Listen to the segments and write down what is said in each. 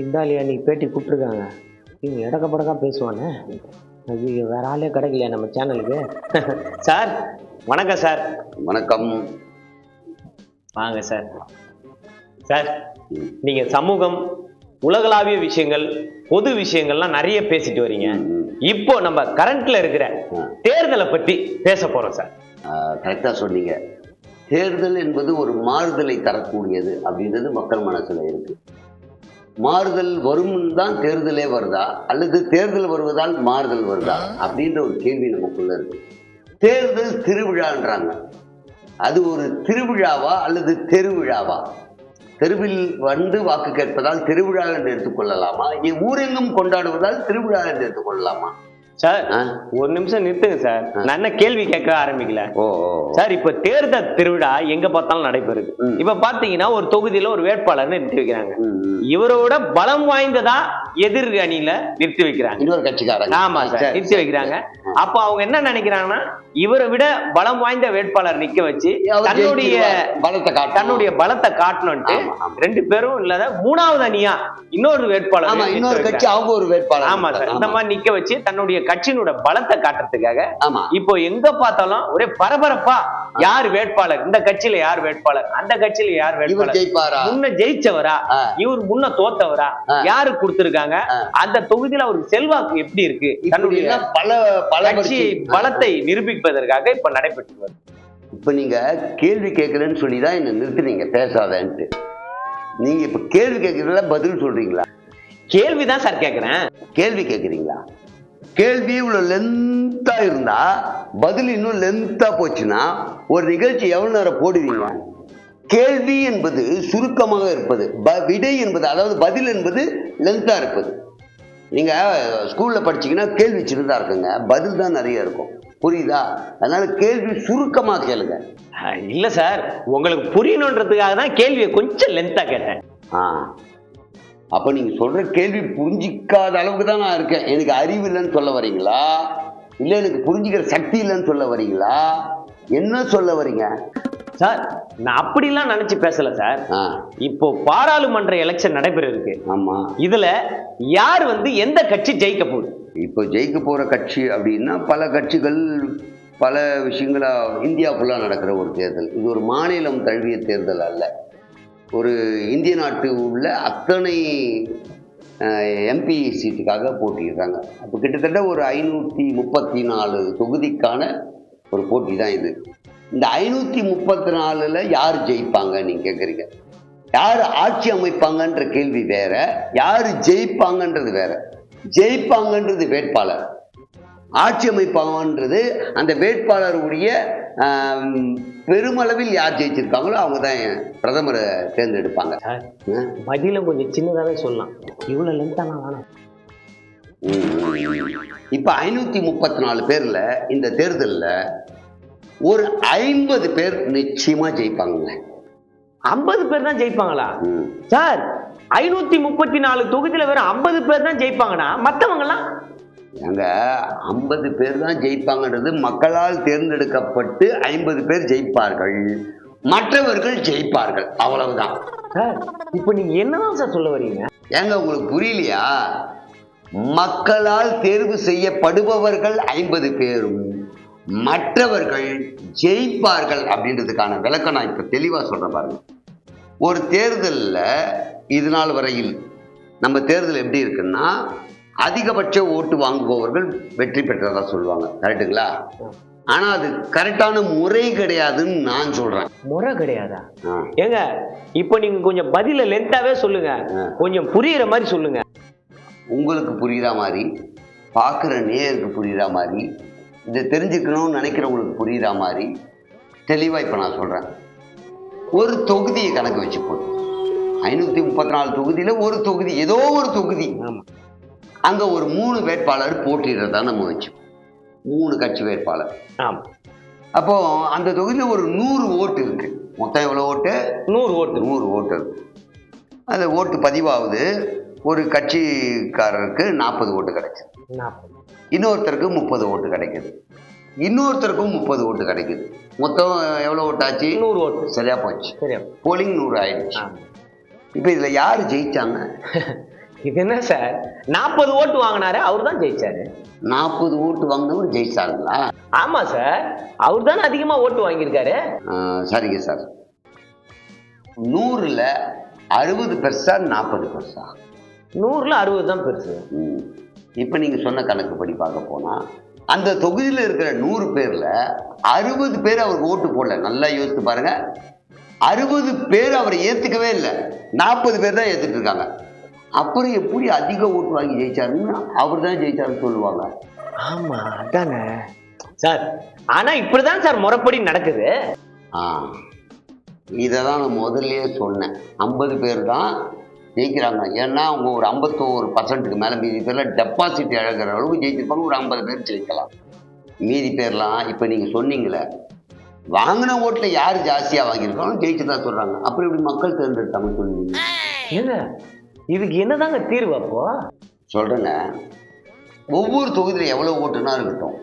இந்தாலியா நீ பேட்டி கூப்பிட்ருக்காங்க இவங்க இடக்க படக்கா பேசுவானே? அது வேற ஆளே கிடைக்கலையா நம்ம சேனலுக்கு சார் வணக்கம் சார். வணக்கம். வாங்க சார். சார் நீங்க சமூகம் உலகளாவிய விஷயங்கள் பொது விஷயங்கள்லாம் நிறைய பேசிட்டு வரீங்க. இப்போ நம்ம கரண்ட்ல இருக்கிற தேர்தலை பத்தி பேச போறோம் சார். கரெக்டாக சொன்னீங்க. தேர்தல் என்பது ஒரு மாறுதலை தரக்கூடியது அப்படின்றது மக்கள் மனசுல இருக்கு. மாறுதல் வரும் தான் தேர்தலே வருதா? அல்லது தேர்தல் வருவதால் மாறுதல் வருதா? அப்படின்ற ஒரு கேள்வி நமக்குள்ள இருக்கு. தேர்தல் திருவிழான்றாங்க. அது ஒரு திருவிழாவா அல்லது தெருவிழாவா? தெருவில் வந்து வாக்கு கேட்பதால் திருவிழா என்று எடுத்துக்கொள்ளலாமா ஊரெங்கும் கொண்டாடுவதால் திருவிழா என்று எடுத்துக்கொள்ளலாமா சார்? ஒரு நிமிஷம் நிறுத்துங்க சார் நான் என்ன கேள்வி கேட்க ஆரம்பிக்கல. சார் இப்ப தேர்தல் திருவிழா எங்க பார்த்தாலும் நடைபெறுது. இப்ப பாத்தீங்கன்னா ஒரு தொகுதியில ஒரு வேட்பாளர் நிறுத்தி வைக்கிறாங்க. இவரோட பலம் வாய்ந்ததா எதிர் அணியில நிறுத்தி வைக்கிறாங்க இன்னொரு கட்சிக்காரங்க ஆமா சார் நிறுத்தி. வைக்கிறாங்க அப்ப அவங்க என்ன நினைக்கிறாங்கன்னா இவரை விட பலம் வாய்ந்த வேட்பாளர் நிக்க வச்சு தன்னுடைய. பலத்தை காட்டணும். தன்னுடைய பலத்தை காட்டணும்ட்டு ஆமா. ரெண்டு பேரும் இல்லாத மூணாவது அணியா இன்னொரு வேட்பாளர் இன்னொரு கட்சி. அவங்க ஒரு வேட்பாளர் ஆமா சார் இந்த. மாதிரி நிக்க வச்சு தன்னுடைய கட்சியினோட பலத்தை காட்டுறதுக்காக ஆமா. இப்போ எங்க பார்த்தாலும் ஒரே பரபரப்பா யார் வேட்பாளர்? இந்த கட்சியில யார் வேட்பாளர்? அந்த கட்சியில யார் வேட்பாளர்? முன்ன ஜெயிச்சவரா. இவர் முன்ன தோத்தவரா. யாரு கொடுத்திருக்காங்க. அந்த தொகுதியில அவருக்கு செல்வாக்கு எப்படி இருக்கு? தன்னுடைய எல்லாம் பல பல கட்சி வரிசை- பலத்தை நிரூபிப்பதற்காக இப்ப நடைபெற்று வருது. இப்ப நீங்க கேள்வி கேட்கலன்னு சொல்லி தான் என்ன நிறுத்துனீங்க பேசாதன்ட்டு. நீங்க இப்ப கேள்வி கேட்கறதுல பதில் சொல்றீங்களா? கேள்விதான் சார் கேக்குறேன் கேள்வி கேட்குறீங்களா? கேள்வி இவ்வளவு லென்த்தா இருந்தா பதில் இன்னும் லென்த்தா போச்சுன்னா ஒரு நிகழ்ச்சி எவ்வளவு நேரம் போடுவீங்க? கேள்வி என்பது சுருக்கமாக இருப்பது ப- விடை என்பது அதாவது பதில் என்பது லென்த்தா இருப்பது. நீங்க ஸ்கூல்ல படிச்சீங்கன்னா கேள்வி சின்னதா இருக்குங்க பதில் தான் நிறைய இருக்கும். புரியுதா? அதனால கேள்வி சுருக்கமா கேளுங்க. இல்ல சார் உங்களுக்கு புரியணுன்றதுக்காக தான் கேள்வியை கொஞ்சம் லென்த்தா கேட்டேன். ஆ. அப்ப நீங்க சொல்ற கேள்வி புரிஞ்சிக்காத அளவுக்கு தான் நான் இருக்கேன். எனக்கு அறிவு இல்லைன்னு சொல்ல வரீங்களா? இல்ல எனக்கு புரிஞ்சுக்கிற சக்தி இல்லைன்னு சொல்ல வரீங்களா? என்ன சொல்ல வரீங்க? சார் நான் அப்படிலாம் நினைச்சு பேசல சார். இப்போ பாராளுமன்ற எலெக்ஷன் நடைபெற இருக்கு ஆமா. இதுல யார் வந்து எந்த கட்சி ஜெயிக்க போகுது? இப்போ ஜெயிக்க போற கட்சி அப்படின்னா பல கட்சிகள் பல விஷயங்களா இந்தியா ஃபுல்லாக நடக்கிற ஒரு தேர்தல். இது ஒரு மாநிலம் தழுவிய தேர்தல் அல்ல. ஒரு இந்திய நாட்டு உள்ள அத்தனை எம்பி சீட்டுக்காக போட்டிடுறாங்க அப்போ கிட்டத்தட்ட ஒரு ஐநூற்றி முப்பத்தி நாலு தொகுதிக்கான ஒரு போட்டி தான் இது. இந்த ஐநூற்றி முப்பத்தி நாலில் யார் ஜெயிப்பாங்க நீங்கள் கேட்குறீங்க யார் ஆட்சி அமைப்பாங்கன்ற கேள்வி வேற யார் ஜெயிப்பாங்கன்றது வேற. ஜெயிப்பாங்கன்றது வேட்பாளர். ஆட்சி அமைப்பாங்கன்றது அந்த வேட்பாளருடைய பெருமளவில் யார் ஜெயிச்சிருக்காங்களோ அவங்க தான் பிரதமரை தேர்ந்தெடுப்பாங்க? பதில கொஞ்சம் சின்னதாவே சொல்லலாம். இவ்வளவு லென்த்தாலாம் வேணாம். இப்போ ஐநூற்றி முப்பத்தி நாலு பேரில் இந்த தேர்தலில் ஒரு ஐம்பது பேர் நிச்சயமாக ஜெயிப்பாங்க ஐம்பது பேர் தான் ஜெயிப்பாங்களா. சார் ஐநூத்தி முப்பத்தி நாலு தொகுதியில வெறும் ஐம்பது பேர் தான் ஜெயிப்பாங்கன்னா மத்தவங்க எல்லாம் அங்க ஐம்பது பேர் தான் ஜெயிப்பாங்கன்றது மக்களால் தேர்ந்தெடுக்கப்பட்டு ஐம்பது பேர் ஜெயிப்பார்கள். மற்றவர்கள் ஜெயிப்பார்கள். அவ்வளவுதான். சார் இப்போ நீங்க என்னதான் சார் சொல்ல வரீங்க? ஏங்க உங்களுக்கு புரியலையா? மக்களால் தேர்வு செய்யப்படுபவர்கள் ஐம்பது பேரும் மற்றவர்கள் ஜெயிப்பார்கள் அப்படின்றதுக்கான விளக்கம் நான் இப்ப தெளிவா சொல்றேன் பாருங்க. ஒரு தேர்தலில் இது நாள் வரையில் நம்ம தேர்தல் எப்படி இருக்குன்னா அதிகபட்ச ஓட்டு வாங்குபவர்கள் வெற்றி பெற்றதா சொல்லுவாங்க. கரெக்டுங்களா ஆனா அது கரெக்டான முறை கிடையாதுன்னு நான் சொல்றேன். முறை கிடையாதா. ஏங்க இப்போ நீங்க கொஞ்சம் பதில லென்த்தாவே சொல்லுங்க. கொஞ்சம் புரியுற மாதிரி சொல்லுங்க. உங்களுக்கு புரியுற மாதிரி பார்க்குற நேயருக்கு புரியுற மாதிரி இதை தெரிஞ்சுக்கணும்னு நினைக்கிறவங்களுக்கு புரியுற மாதிரி தெளிவாக இப்போ நான் சொல்கிறேன் ஒரு தொகுதியை கணக்கு வச்சு போதும் ஐநூற்றி முப்பத்தி நாலு தொகுதியில் ஒரு தொகுதி ஏதோ ஒரு தொகுதி. ஆமா. அங்கே ஒரு மூணு வேட்பாளர் போட்டிடுறதா நம்ம வச்சு மூணு கட்சி வேட்பாளர். ஆமா. அப்போ அந்த தொகுதியில் ஒரு நூறு ஓட்டு இருக்கு. மொத்தம் எவ்வளோ ஓட்டு? நூறு ஓட்டு. நூறு ஓட்டு இருக்கு. அந்த ஓட்டு பதிவாகுது ஒரு கட்சிக்காரருக்கு நாற்பது ஓட்டு கிடைச்சது நாற்பது. இன்னொருத்தருக்கு முப்பது ஓட்டு கிடைக்குது. இன்னொருத்தருக்கும் முப்பது ஓட்டு கிடைக்குது. மொத்தம் எவ்வளோ ஓட்டு ஆச்சு? நூறு ஓட்டு. சரியா போச்சு. சரியா போலிங் நூறு ஆயிடுச்சு. இப்போ இதுல யார் ஜெயிச்சாங்க? இது என்ன சார் நாற்பது ஓட்டு வாங்கினாரு அவர் தான் ஜெயிச்சாரு. நாற்பது ஓட்டு வாங்கினவர் ஜெயிச்சாங்களா ஆமா சார் அவர் தானே அதிகமா ஓட்டு வாங்கியிருக்காரு. சரிங்க சார் நூறுல அறுபது பெருசா நாற்பது பெருசா? நூறுல அறுபது தான் பெருசு. ம். இப்ப நீங்க சொன்ன கணக்குப்படி பார்க்க போனா அந்த தொகுதியில் இருக்கிற நூறு பேர்ல அறுபது பேர் அவருக்கு ஓட்டு போடல. நல்லா யோசித்து பாருங்க. அறுபது பேர் அவரை ஏத்துக்கவே இல்லை. நாற்பது பேர் தான் ஏத்துட்டு இருக்காங்க. அப்புறம் எப்படி அதிக ஓட்டு வாங்கி ஜெயிச்சாருன்னு அவர் தான் ஜெயிச்சாருன்னு சொல்லுவாங்க. ஆமா அதானே. சார் ஆனா இப்படிதான் சார் முறைப்படி நடக்குது. ஆ இதை தான் நான் முதல்லயே சொன்னேன். ஐம்பது பேர் தான் ஜெயிக்கிறாங்க. ஏன்னா அவங்க ஒரு ஐம்பத்தோரு பர்சன்ட்டுக்கு மேலே மீதி பேரில் டெபாசிட் இழக்கிற அளவுக்கு ஜெயிச்சிருப்பாங்க. ஒரு ஐம்பது பேர் ஜெயிக்கலாம். மீதி பேர்லாம் இப்போ நீங்கள் சொன்னீங்களே வாங்கின ஓட்டில் யார் ஜாஸ்தியாக வாங்கியிருக்காங்களோ ஜெயிச்சு தான் சொல்கிறாங்க அப்புறம் இப்படி மக்கள் தேர்ந்தெடுத்தாங்கன்னு சொல்லுவீங்க? இதுக்கு என்னதாங்க தீர்வு அப்போ? சொல்கிறேங்க ஒவ்வொரு தொகுதியில் எவ்வளோ ஓட்டுனா இருக்கட்டும்.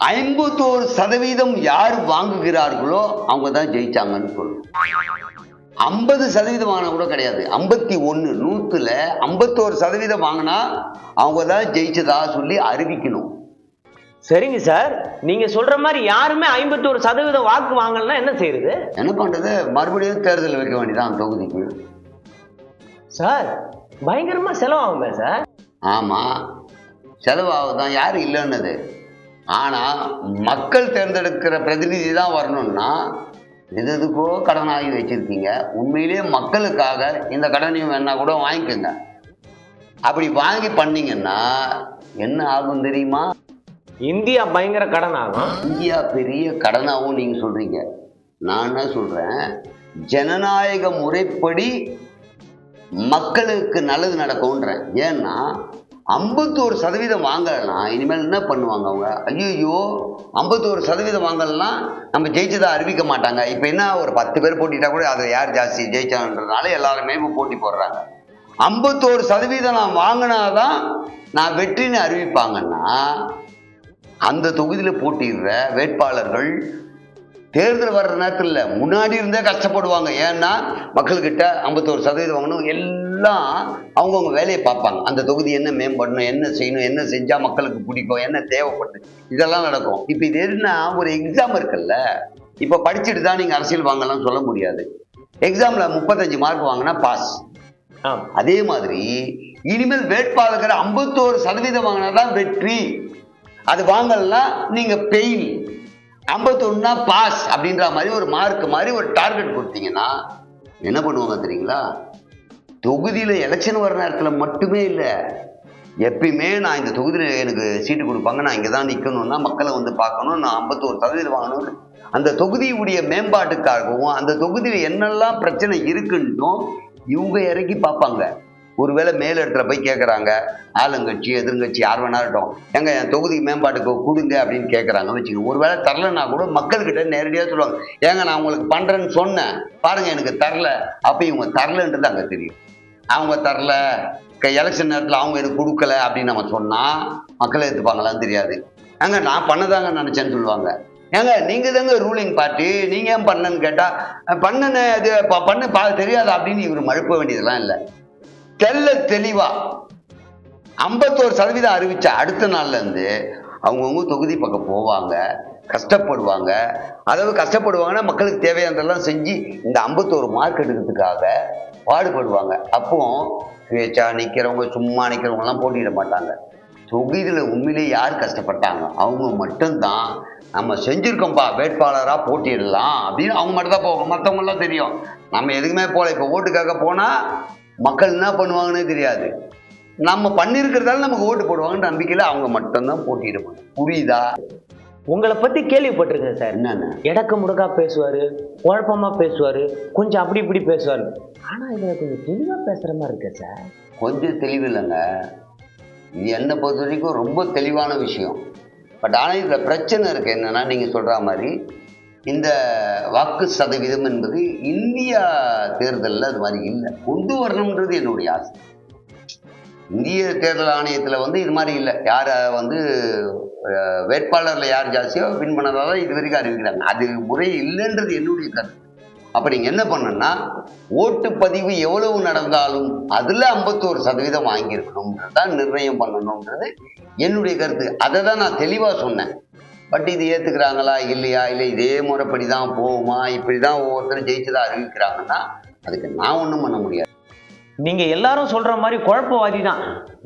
ஐம்பத்தோரு சதவீதம் யார் வாங்குகிறார்களோ அவங்க தான் ஜெயிச்சாங்கன்னு சொல்லணும் ஐம்பது சதவீதம் வாங்கினா கூட கிடையாது. ஐம்பத்தி ஒன்று நூற்றுல ஐம்பத்தோரு சதவீதம் வாங்கினா அவங்க தான் ஜெயிச்சதா சொல்லி அறிவிக்கணும். சரிங்க சார். நீங்க சொல்ற மாதிரி யாருமே ஐம்பத்தோரு சதவீதம் வாக்கு வாங்கலன்னா என்ன செய்யறது? என்ன பண்ணுறது மறுபடியும் தேர்தல் வைக்க வேண்டியதான் தொகுதிக்கு. சார் பயங்கரமா செலவாகுமே சார்? ஆமாம் செலவாகுதான் யார் இல்லைன்னது. ஆனால் மக்கள் தேர்ந்தெடுக்கிற பிரதிநிதி தான் வரணும்னா எது எதுக்கோ கடன் வாங்கி வச்சுருக்கீங்க. உண்மையிலேயே மக்களுக்காக இந்த கடனையும் வேணா கூட வாங்கிக்கோங்க. அப்படி வாங்கி பண்ணீங்கன்னா என்ன ஆகும் தெரியுமா? இந்தியா பயங்கர கடன் ஆகும் இந்தியா பெரிய கடனாகவும் நீங்கள் சொல்கிறீங்க நான் என்ன சொல்கிறேன் ஜனநாயக முறைப்படி மக்களுக்கு நல்லது நடக்கும்ன்றேன் ஏன்னா ஐம்பத்தோரு சதவீதம் வாங்கலைன்னா இனிமேல் என்ன பண்ணுவாங்க அவங்க? ஐயோ ஐம்பத்தோரு சதவீதம் வாங்கலைன்னா நம்ம ஜெயிச்சதாக அறிவிக்க மாட்டாங்க. இப்போ என்ன ஒரு பத்து பேர் போட்டிட்டா கூட அதை யார் ஜாஸ்தி ஜெயிச்சாங்கன்றதுனால எல்லாருமே இப்போ போட்டி போடுறாங்க. ஐம்பத்தோரு சதவீதம் நான் வாங்கினாதான் நான் வெற்றின்னு அறிவிப்பாங்கன்னா அந்த தொகுதியில் போட்டியிடுற வேட்பாளர்கள் தேர்தல் வர்ற நேரத்தில் இல்லை முன்னாடி இருந்தே கஷ்டப்படுவாங்க. ஏன்னா மக்கள்கிட்ட ஐம்பத்தோரு சதவீதம் வாங்கணும். எல்லாம் அவங்கவுங்க வேலையை பார்ப்பாங்க. அந்த தொகுதி என்ன மேம்படணும் என்ன செய்யணும் என்ன செஞ்சால் மக்களுக்கு பிடிக்கும் என்ன தேவைப்படுது இதெல்லாம் நடக்கும். இப்போ இது என்ன ஒரு எக்ஸாம் இருக்குல்ல. இப்போ படிச்சுட்டு தான் நீங்கள் அரசியல் வாங்கலாம் சொல்ல முடியாது. எக்ஸாமில் முப்பத்தஞ்சு மார்க் வாங்கினா பாஸ் அதே மாதிரி இனிமேல் வேட்பாளர்கள் ஐம்பத்தோரு சதவீதம் வாங்கினா தான் வெற்றி. அது வாங்கலாம் நீங்க பெயில் ஐம்பத்தொன்னா பாஸ் அப்படின்ற மாதிரி ஒரு மார்க் மாதிரி ஒரு டார்கெட் கொடுத்தீங்கன்னா என்ன பண்ணுவாங்க தெரியுங்களா? தொகுதியில் எலெக்ஷன் வர நேரத்தில் மட்டுமே இல்லை எப்பயுமே நான் இந்த தொகுதியில் எனக்கு சீட்டு கொடுப்பாங்க நான் இங்கே தான் நிற்கணும்னா மக்களை வந்து பார்க்கணும். நான் ஐம்பத்தோரு சதவீதம் வாங்கணும்னு. அந்த தொகுதியுடைய மேம்பாட்டுக்காகவும் அந்த தொகுதியில் என்னெல்லாம் பிரச்சனை இருக்குன்னும் இவங்க இறக்கி பார்ப்பாங்க. ஒருவேளை மேல் இடத்துல போய் கேட்குறாங்க ஆளுங்கட்சி எதிர்கட்சி யார் வேணா இருக்கட்டும் எங்க என் தொகுதி மேம்பாட்டுக்கு கொடுங்க அப்படின்னு கேட்குறாங்க வச்சுக்கோங்க ஒருவேளை தரலன்னா கூட மக்கள்கிட்ட நேரடியாக சொல்லுவாங்க. ஏங்க நான் உங்களுக்கு பண்ணுறேன்னு சொன்னேன். பாருங்க எனக்கு தரல. அப்போ இவங்க தரலன்றது அங்கே தெரியும். அவங்க தரல. எலெக்ஷன் நேரத்தில் அவங்க எனக்கு கொடுக்கல அப்படின்னு நம்ம சொன்னால் மக்களை ஏற்றுப்பாங்களான்னு தெரியாது. ஏங்க நான் பண்ணதாங்க நினச்சேன்னு சொல்லுவாங்க. ஏங்க நீங்கள் தாங்க ரூலிங் பார்ட்டி நீங்கள் ஏன் பண்ணன்னு கேட்டால் பண்ணனே அது ப- பண்ண பா தெரியாது அப்படின்னு இவர் மறுக்க வேண்டியதெல்லாம் இல்லை. தெல்ல தெளிவா ஐம்பத்தோரு சதவீதம் அறிவிச்ச அடுத்த நாள்ல இருந்து அவங்கவுங்க தொகுதி பக்கம் போவாங்க கஷ்டப்படுவாங்க. அதாவது கஷ்டப்படுவாங்கன்னா மக்களுக்கு தேவையானதெல்லாம் செஞ்சு இந்த ஐம்பத்தோரு மார்க் எடுக்கிறதுக்காக பாடுபடுவாங்க. அப்போ பேச்சா நிற்கிறவங்க சும்மா நிற்கிறவங்கலாம் போட்டியிட மாட்டாங்க. தொகுதியில் உண்மையிலே யார் கஷ்டப்பட்டாங்க? அவங்க மட்டும்தான். நம்ம செஞ்சுருக்கோம்ப்பா வேட்பாளராக போட்டியிடலாம் அப்படின்னு அவங்க மட்டும் தான் போவாங்க. மற்றவங்களாம் தெரியும். நம்ம எதுக்குமே போகல இப்போ ஓட்டுக்காக போனால் மக்கள் என்ன பண்ணுவாங்கன்னே தெரியாது. நம்ம பண்ணியிருக்கிறதால நமக்கு ஓட்டு போடுவாங்கன்னு நம்பிக்கையில் அவங்க மட்டும்தான் போட்டியிடுவாங்க புரியுதா? உங்களை பத்தி கேள்விப்பட்டிருக்கேன் சார். என்னென்ன? இடக்க முடக்கா பேசுவாரு குழப்பமா பேசுவாரு கொஞ்சம் அப்படி இப்படி பேசுவாரு. ஆனா இதுல கொஞ்சம் தெளிவா பேசுற மாதிரி இருக்கு சார். கொஞ்சம் தெளிவு இல்லைங்க. இது என்னை பொறுத்த வரைக்கும் ரொம்ப தெளிவான விஷயம். பட் ஆனால் இதில் பிரச்சனை இருக்குது என்னென்னா நீங்கள் சொல்கிற மாதிரி இந்த வாக்கு சதவீதம் என்பது இந்தியா தேர்தலில் அது மாதிரி இல்லை. கொண்டு வரணுன்றது என்னுடைய ஆசை. இந்திய தேர்தல் ஆணையத்தில் வந்து இது மாதிரி இல்லை. யார் வந்து வேட்பாளரில் யார் ஜாஸ்தியோ வின் பண்ணதாக இது வரைக்கும் அறிவிக்கிறாங்க. அது முறை இல்லைன்றது என்னுடைய கருத்து. அப்போ நீங்கள் என்ன பண்ணுன்னா ஓட்டுப்பதிவு எவ்வளவு நடந்தாலும் அதில் ஐம்பத்தோரு சதவீதம் வாங்கியிருக்கணும்ன்றது தான் நிர்ணயம் பண்ணணுன்றது என்னுடைய கருத்து. அதை தான் நான் தெளிவாக சொன்னேன். பட் இது ஏத்துக்கிறாங்களா இல்லையா? இல்லை இதே முறைப்படி தான் போகுமா? இப்படி தான் ஒவ்வொருத்தரும் ஜெயிச்சதா அறிவிக்கிறாங்கன்னா அதுக்கு நான் ஒன்றும் பண்ண முடியாது. நீங்க எல்லாரும் சொல்ற மாதிரி குழப்பவாதி தான்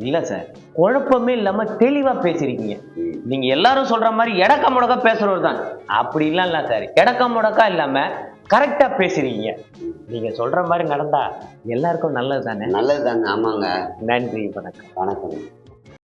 இல்ல சார் குழப்பமே இல்லாம தெளிவா பேசிருக்கீங்க. நீங்க எல்லாரும் சொல்ற மாதிரி எடக்க முடக்கா பேசுறவர் தான். அப்படிலாம் இல்ல சார் எடக்க முடக்கா இல்லாம கரெக்டா பேசுறீங்க நீங்க சொல்ற மாதிரி நடந்தா எல்லாருக்கும் நல்லது தானே நல்லது தாங்க ஆமாங்க. நன்றி வணக்கம். வணக்கம்.